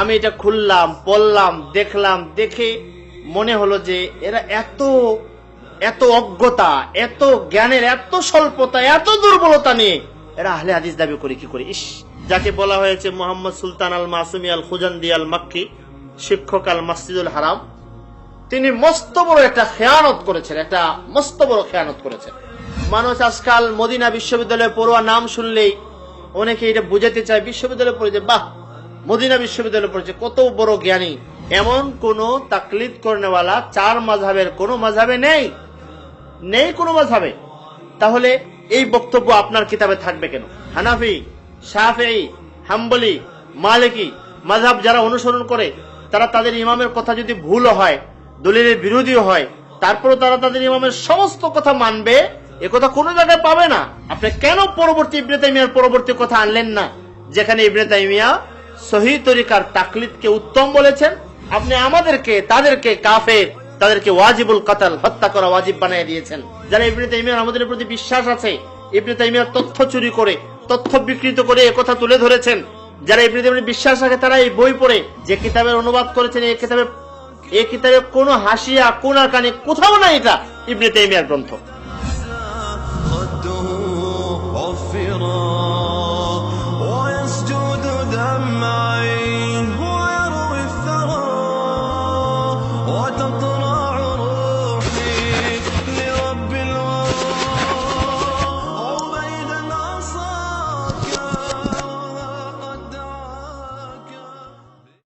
আমি এটা খুললাম, পড়লাম, দেখলাম, দেখে মনে হলো যে এরা এত এত অজ্ঞতা, এত জ্ঞানের এত স্বল্পতা, এত দুর্বলতা নিয়ে এরা আহলে হাদিস দাবি করে কি করে? ইস, যাকে বলা হয়েছে মোহাম্মদ সুলতান আল মাসুমি আল খুজান্দি আল মাক্কি শিক্ষক আল মসজিদুল হারাম, তিনি মস্ত বড় একটা খেয়ানত করেছেন, একটা মস্ত বড় খেয়ানত করেছেন। মানুষ আজকাল মদিনা বিশ্ববিদ্যালয়ে পড়ুয়া নাম শুনলেই অনেকে এটা বুঝাতে চায়, বিশ্ববিদ্যালয়ে পড়ে যে, বাহ মদিনা বিশ্ববিদ্যালয়ে পড়েছে। কত বড় জ্ঞানী। এমন কোন তাকলিদ করেনেওয়ালা চার মাঝাবের কোন মাঝাবে নেই। নেই কোনো মাঝাবে তাহলে এই বক্তব্য আপনার কিতাবে থাকবে কেন? হানাফি শাফেই হাম্বলি, মালিকি মাঝাব যারা অনুসরণ করে, তারা তাদের ইমামের কথা যদি ভুল হয়, দলিলের বিরোধীও হয় তারপরে তারা তাদের ইমামের সমস্ত কথা মানবে, এ কথা কোনো জায়গায় পাবে না। আপনি কেন পরবর্তী ইবনে তাইমিয়ার পরবর্তী কথা আনলেন না, যেখানে ইবনে তাইমিয়া সহি তরিকার তাকলিদকে উত্তম বলেছেন। আপনি আমাদেরকে, তাদেরকে কাফের, তাদেরকে ওয়াজিবুল কাতাল, হত্যা করা ওয়াজিব বানিয়ে দিয়েছেন। যারা ইবনে তাইমিয়ার আমাদের প্রতি বিশ্বাস আছে, ইবনে তথ্য চুরি করে, তথ্য বিকৃত করে কথা তুলে ধরেছেন। যারা ইবনে বিশ্বাস রাখে, তারা এই বই পড়ে যে কিতাবের অনুবাদ করেছেন এই কিতাবে এই কিতাবে কোনো হাসিয়া, কোনা কানে কোথাও নাই এটা ইবনে তাইমিয়ার গ্রন্থ।